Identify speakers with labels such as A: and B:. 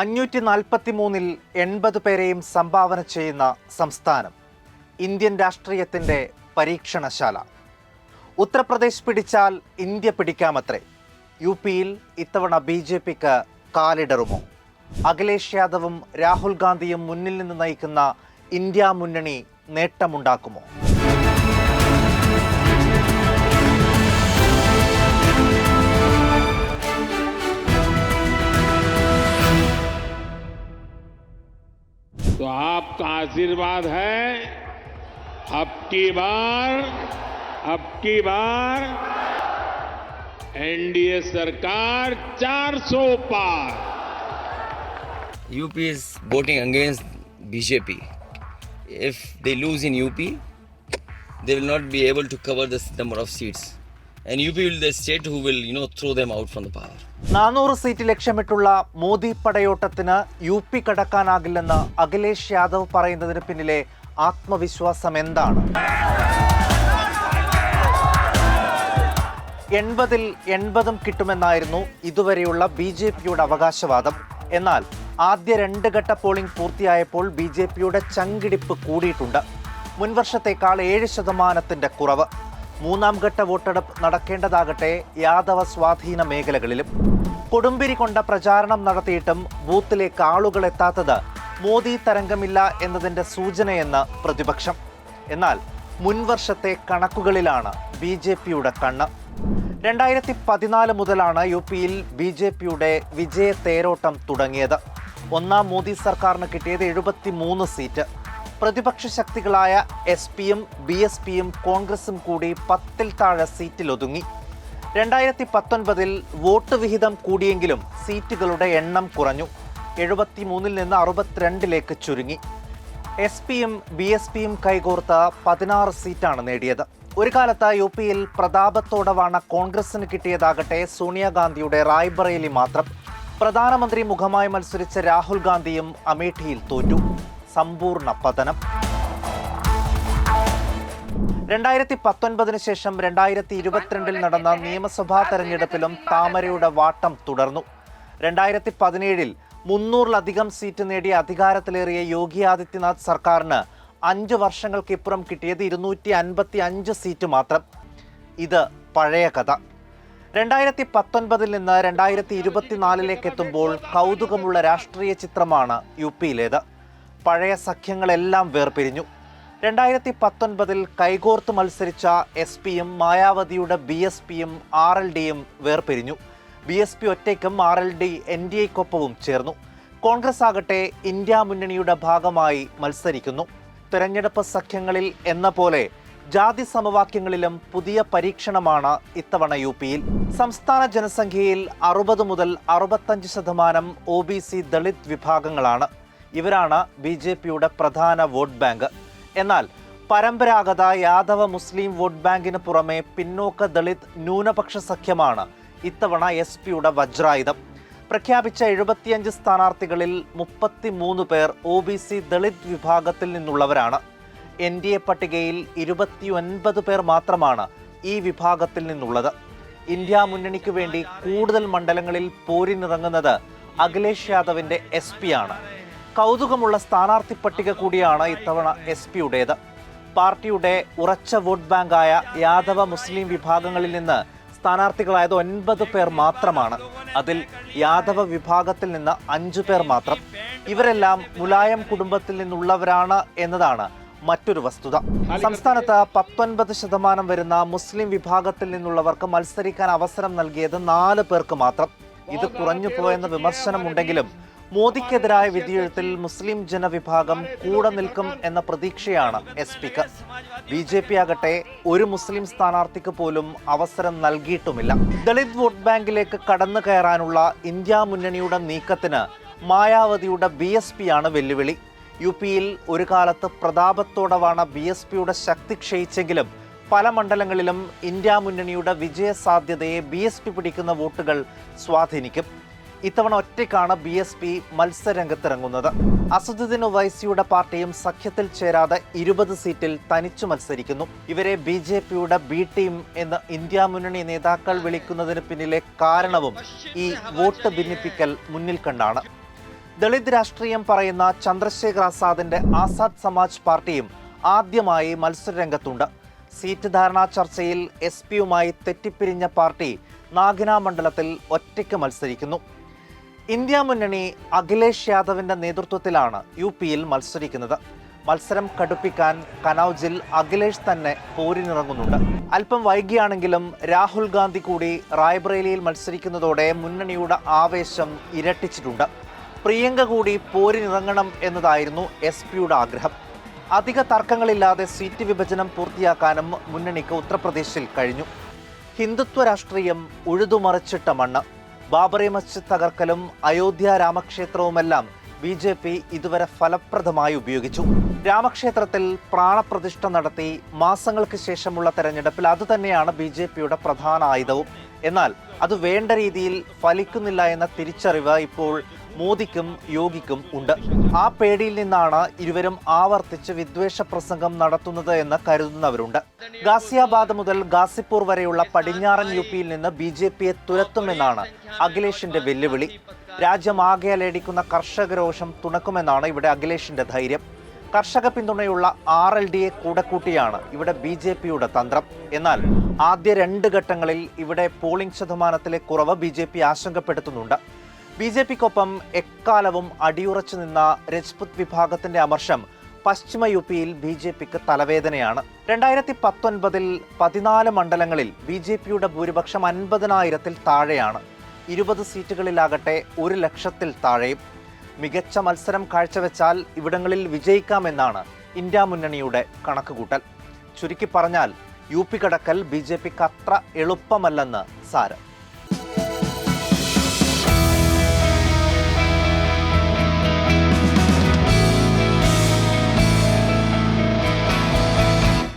A: അഞ്ഞൂറ്റി നാൽപ്പത്തി മൂന്നിൽ എൺപത് പേരെയും സംഭാവന ചെയ്യുന്ന സംസ്ഥാനം ഇന്ത്യൻ രാഷ്ട്രീയത്തിന്റെ പരീക്ഷണശാല. ഉത്തർപ്രദേശ് പിടിച്ചാൽ ഇന്ത്യ പിടിക്കാമത്രേ. യു പിയിൽ ഇത്തവണ ബി ജെ പിക്ക് കാലിടറുമോ? അഖിലേഷ് യാദവും രാഹുൽ ഗാന്ധിയും മുന്നിൽ നിന്ന് നയിക്കുന്ന ഇന്ത്യ മുന്നണി നേട്ടമുണ്ടാക്കുമോ?
B: आपका आशीर्वाद है। अब की बार, अब की बार। एनडीए सरकार 400 पार।
C: UP is voting against BJP. If they lose in UP they will not be able to cover this number of seats And you will will the state who will, you know, throw them out from the power.
A: നാനൂറ് seat ലക്ഷ്യമിട്ടുള്ള മോദി പടയോട്ടത്തിന് U P കടക്കാനാകില്ലെന്ന് അഖിലേഷ് യാദവ് പറയുന്നതിന് പിന്നിലെ ആത്മവിശ്വാസം എന്താണ്? എൺപതിൽ എൺപതും കിട്ടുമെന്നായിരുന്നു ഇതുവരെയുള്ള ബി ജെ പിയുടെ അവകാശവാദം. എന്നാൽ ആദ്യ രണ്ട് ഘട്ട പോളിംഗ് പൂർത്തിയായപ്പോൾ ബി ജെ പിയുടെ ചങ്കിടിപ്പ് കൂടിയിട്ടുണ്ട്. മുൻവർഷത്തേക്കാൾ ഏഴ് ശതമാനത്തിന്റെ കുറവ്. മൂന്നാം ഘട്ട വോട്ടെടുപ്പ് നടക്കേണ്ടതാകട്ടെ യാദവ സ്വാധീന മേഖലകളിലും. കൊടുമ്പിരി കൊണ്ട പ്രചാരണം നടത്തിയിട്ടും ബൂത്തിലേക്ക് ആളുകൾ എത്താത്തത് മോദി തരംഗമില്ല എന്നതിന്റെ സൂചനയെന്ന് പ്രതിപക്ഷം. എന്നാൽ മുൻവർഷത്തെ കണക്കുകളിലാണ് ബി ജെ പിയുടെ കണ്ണ്. രണ്ടായിരത്തി പതിനാല് മുതലാണ് യു പിയിൽ ബി ജെ പിയുടെ വിജയ തേരോട്ടം തുടങ്ങിയത്. ഒന്നാം മോദി സർക്കാരിന് കിട്ടിയത് എഴുപത്തി മൂന്ന് സീറ്റ്. പ്രതിപക്ഷ ശക്തികളായ എസ് പിയും ബി എസ് പിയും കോൺഗ്രസും കൂടി പത്തിൽ താഴെ സീറ്റിൽ ഒതുങ്ങി. രണ്ടായിരത്തി പത്തൊൻപതിൽ വോട്ട് വിഹിതം കൂടിയെങ്കിലും സീറ്റുകളുടെ എണ്ണം കുറഞ്ഞു. എഴുപത്തി മൂന്നിൽ നിന്ന് അറുപത്തിരണ്ടിലേക്ക് ചുരുങ്ങി. എസ് പിയും ബി എസ് പിയും കൈകോർത്ത് പതിനാറ് സീറ്റാണ് നേടിയത്. ഒരു കാലത്ത് യു പിയിൽ പ്രതാപത്തോടവാണ് കോൺഗ്രസിന് കിട്ടിയതാകട്ടെ സോണിയാഗാന്ധിയുടെ റായ്ബറേലി മാത്രം. പ്രധാനമന്ത്രി മുഖമായി മത്സരിച്ച രാഹുൽ ഗാന്ധിയും അമേഠിയിൽ തോറ്റു. സമ്പൂർണ പതനം. രണ്ടായിരത്തി പത്തൊൻപതിന് ശേഷം രണ്ടായിരത്തി ഇരുപത്തിരണ്ടിൽ നടന്ന നിയമസഭാ തെരഞ്ഞെടുപ്പിലും താമരയുടെ വാട്ടം തുടർന്നു. രണ്ടായിരത്തി പതിനേഴിൽ മുന്നൂറിലധികം സീറ്റ് നേടിയ അധികാരത്തിലേറിയ യോഗി ആദിത്യനാഥ് സർക്കാരിന് അഞ്ച് വർഷങ്ങൾക്കിപ്പുറം കിട്ടിയത് ഇരുന്നൂറ്റി അൻപത്തി അഞ്ച് സീറ്റ് മാത്രം. ഇത് പഴയ കഥ. രണ്ടായിരത്തി പത്തൊൻപതിൽ നിന്ന് രണ്ടായിരത്തി ഇരുപത്തിനാലിലേക്ക് എത്തുമ്പോൾ കൗതുകമുള്ള രാഷ്ട്രീയ ചിത്രമാണ് യു പിയിലേത്. പഴയ സഖ്യങ്ങളെല്ലാം വേർപിരിഞ്ഞു. രണ്ടായിരത്തി പത്തൊൻപതിൽ കൈകോർത്ത് മത്സരിച്ച എസ് പിയും മായാവതിയുടെ ബി എസ് പിയും ആർ എൽ ഡിയും വേർപിരിഞ്ഞു. B S P ഒറ്റയ്ക്കും R L D N D എക്കൊപ്പവും ചേർന്നു. കോൺഗ്രസ് ആകട്ടെ ഇന്ത്യ മുന്നണിയുടെ ഭാഗമായി മത്സരിക്കുന്നു. തെരഞ്ഞെടുപ്പ് സഖ്യങ്ങളിൽ എന്ന പോലെ ജാതി സമവാക്യങ്ങളിലും പുതിയ പരീക്ഷണമാണ് ഇത്തവണ യു പിയിൽ. സംസ്ഥാന ജനസംഖ്യയിൽ അറുപത് മുതൽ അറുപത്തഞ്ച് ശതമാനം ഒ ബി സി ദളിത് വിഭാഗങ്ങളാണ്. ഇവരാണ് ബി ജെ പിയുടെ പ്രധാന വോട്ട് ബാങ്ക്. എന്നാൽ പരമ്പരാഗത യാദവ മുസ്ലിം വോട്ട് ബാങ്കിന് പുറമെ പിന്നോക്ക ദളിത് ന്യൂനപക്ഷ സഖ്യമാണ് ഇത്തവണ എസ് പിയുടെ വജ്രായുധം. പ്രഖ്യാപിച്ച എഴുപത്തിയഞ്ച് സ്ഥാനാർത്ഥികളിൽ മുപ്പത്തി മൂന്ന് പേർ ഒ ബി സി ദളിത് വിഭാഗത്തിൽ നിന്നുള്ളവരാണ്. എൻ ഡി എ പട്ടികയിൽ ഇരുപത്തിയൊൻപത് പേർ മാത്രമാണ് ഈ വിഭാഗത്തിൽ നിന്നുള്ളത്. ഇന്ത്യ മുന്നണിക്ക് വേണ്ടി കൂടുതൽ മണ്ഡലങ്ങളിൽ പോരിനിറങ്ങുന്നത് അഖിലേഷ് യാദവിന്റെ എസ് ആണ്. കൗതുകമുള്ള സ്ഥാനാർത്ഥി പട്ടിക കൂടിയാണ് ഇത്തവണ എസ് പിയുടേത്. പാർട്ടിയുടെ ഉറച്ച വോട്ട് ബാങ്കായ യാദവ മുസ്ലിം വിഭാഗങ്ങളിൽ നിന്ന് സ്ഥാനാർത്ഥികളായത് ഒൻപത് പേർ മാത്രമാണ്. അതിൽ യാദവ വിഭാഗത്തിൽ നിന്ന് അഞ്ചു പേർ മാത്രം. ഇവരെല്ലാം മുലായം കുടുംബത്തിൽ നിന്നുള്ളവരാണ് എന്നതാണ് മറ്റൊരു വസ്തുത. സംസ്ഥാനത്ത് പത്തൊൻപത് ശതമാനം വരുന്ന മുസ്ലിം വിഭാഗത്തിൽ നിന്നുള്ളവർക്ക് മത്സരിക്കാൻ അവസരം നൽകിയത് നാല് പേർക്ക് മാത്രം. ഇത് കുറഞ്ഞു പോയെന്ന വിമർശനമുണ്ടെങ്കിലും മോദിക്കെതിരായ വിധിയെഴുത്തിൽ മുസ്ലിം ജനവിഭാഗം കൂടെ നിൽക്കും എന്ന പ്രതീക്ഷയാണ് എസ് പിക്ക്. ബി ജെ പി ആകട്ടെ ഒരു മുസ്ലിം സ്ഥാനാർത്ഥിക്ക് പോലും അവസരം നൽകിയിട്ടുമില്ല. ദളിത് വോട്ട് ബാങ്കിലേക്ക് കടന്നു കയറാനുള്ള ഇന്ത്യ മുന്നണിയുടെ നീക്കത്തിന് മായാവതിയുടെ ബി എസ് പി ആണ് വെല്ലുവിളി. യു പിയിൽ ഒരു കാലത്ത് പ്രതാപത്തോടവാണ് ബി എസ് പിയുടെ ശക്തി ക്ഷയിച്ചെങ്കിലും പല മണ്ഡലങ്ങളിലും ഇന്ത്യ മുന്നണിയുടെ വിജയ സാധ്യതയെ ബി എസ് പി പിടിക്കുന്ന വോട്ടുകൾ സ്വാധീനിക്കും. ഇത്തവണ ഒറ്റയ്ക്കാണ് ബി എസ് പി മത്സരരംഗത്തിറങ്ങുന്നത്. അസദുദ്ദീൻ ഒവൈസിയുടെ പാർട്ടിയും സഖ്യത്തിൽ ചേരാതെ ഇരുപത് സീറ്റിൽ തനിച്ചു മത്സരിക്കുന്നു. ഇവരെ ബി ജെ പിയുടെ ബി ടീം എന്ന് ഇന്ത്യ മുന്നണി നേതാക്കൾ വിളിക്കുന്നതിന് പിന്നിലെ കാരണവും ഈ വോട്ട് ഭിന്നിപ്പിക്കൽ മുന്നിൽ കണ്ടാണ്. ദളിത് രാഷ്ട്രീയം പറയുന്ന ചന്ദ്രശേഖർ ആസാദിന്റെ ആസാദ് സമാജ് പാർട്ടിയും ആദ്യമായി മത്സരരംഗത്തുണ്ട്. സീറ്റ് ധാരണാ ചർച്ചയിൽ എസ് പിയുമായി തെറ്റിപ്പിരിഞ്ഞ പാർട്ടി നാഗിന മണ്ഡലത്തിൽ ഒറ്റയ്ക്ക് മത്സരിക്കുന്നു. ഇന്ത്യ മുന്നണി അഖിലേഷ് യാദവിന്റെ നേതൃത്വത്തിലാണ് യു പിയിൽ മത്സരിക്കുന്നത്. മത്സരം കടുപ്പിക്കാൻ കനൌജിൽ അഖിലേഷ് തന്നെ പോരിനിറങ്ങുന്നുണ്ട്. അല്പം വൈകിയാണെങ്കിലും രാഹുൽ ഗാന്ധി കൂടി റായ്ബ്രേലിയിൽ മത്സരിക്കുന്നതോടെ മുന്നണിയുടെ ആവേശം ഇരട്ടിച്ചിട്ടുണ്ട്. പ്രിയങ്ക കൂടി പോരിനിറങ്ങണം എന്നതായിരുന്നു എസ് പിയുടെ ആഗ്രഹം. അധിക തർക്കങ്ങളില്ലാതെ സീറ്റ് വിഭജനം പൂർത്തിയാക്കാനും മുന്നണിക്ക് ഉത്തർപ്രദേശിൽ കഴിഞ്ഞു. ഹിന്ദുത്വ രാഷ്ട്രീയം ഉഴുതുമറിച്ചിട്ട മണ്ണ്. ബാബറി മസ്ജിദ് തകർക്കലും അയോധ്യ രാമക്ഷേത്രവുമെല്ലാം ബി ജെ പി ഇതുവരെ ഫലപ്രദമായി ഉപയോഗിച്ചു. രാമക്ഷേത്രത്തിൽ പ്രാണപ്രതിഷ്ഠ നടത്തി മാസങ്ങൾക്ക് ശേഷമുള്ള തെരഞ്ഞെടുപ്പിൽ അതുതന്നെയാണ് ബി ജെ പിയുടെ പ്രധാന ആയുധവും. എന്നാൽ അത് വേണ്ട രീതിയിൽ ഫലിക്കുന്നില്ല എന്ന തിരിച്ചറിവ് ഇപ്പോൾ മോദിക്കും യോഗിക്കും ഉണ്ട്. ആ പേടിയിൽ നിന്നാണ് ഇരുവരും ആവർത്തിച്ച് വിദ്വേഷ പ്രസംഗം നടത്തുന്നത് എന്ന് കരുതുന്നവരുണ്ട്. ഗാസിയാബാദ് മുതൽ ഗാസിപ്പൂർ വരെയുള്ള പടിഞ്ഞാറൻ യു പിയിൽ നിന്ന് ബി ജെ പിയെ തുരത്തുമെന്നാണ് അഖിലേഷിന്റെ വെല്ലുവിളി. രാജ്യമാകെ കർഷക രോഷം തുണക്കുമെന്നാണ് ഇവിടെ അഖിലേഷിന്റെ ധൈര്യം. കർഷക പിന്തുണയുള്ള ആർ എൽ ഡിയെ കൂടെ കൂട്ടിയാണ് ഇവിടെ ബി ജെ പിയുടെ തന്ത്രം. എന്നാൽ ആദ്യ രണ്ട് ഘട്ടങ്ങളിൽ ഇവിടെ പോളിംഗ് ശതമാനത്തിലെ കുറവ് ബി ജെ പി ആശങ്കപ്പെടുത്തുന്നുണ്ട്. ബി ജെ പിക്കൊപ്പം എക്കാലവും അടിയുറച്ചു നിന്ന രജ്പുത് വിഭാഗത്തിന്റെ അമർഷം പശ്ചിമ യു പിയിൽ ബി ജെ പിക്ക് തലവേദനയാണ്. രണ്ടായിരത്തി പത്തൊൻപതിൽ പതിനാല് മണ്ഡലങ്ങളിൽ ബി ജെ പിയുടെ ഭൂരിപക്ഷം അൻപതിനായിരത്തിൽ താഴെയാണ്. ഇരുപത് സീറ്റുകളിലാകട്ടെ ഒരു ലക്ഷത്തിൽ താഴെയും. മികച്ച മത്സരം കാഴ്ചവെച്ചാൽ ഇവിടങ്ങളിൽ വിജയിക്കാമെന്നാണ് ഇന്ത്യ മുന്നണിയുടെ കണക്കുകൂട്ടൽ. ചുരുക്കി പറഞ്ഞാൽ യു പി കടക്കൽ ബി ജെ പിക്ക് അത്ര എളുപ്പമല്ലെന്ന് സാരം.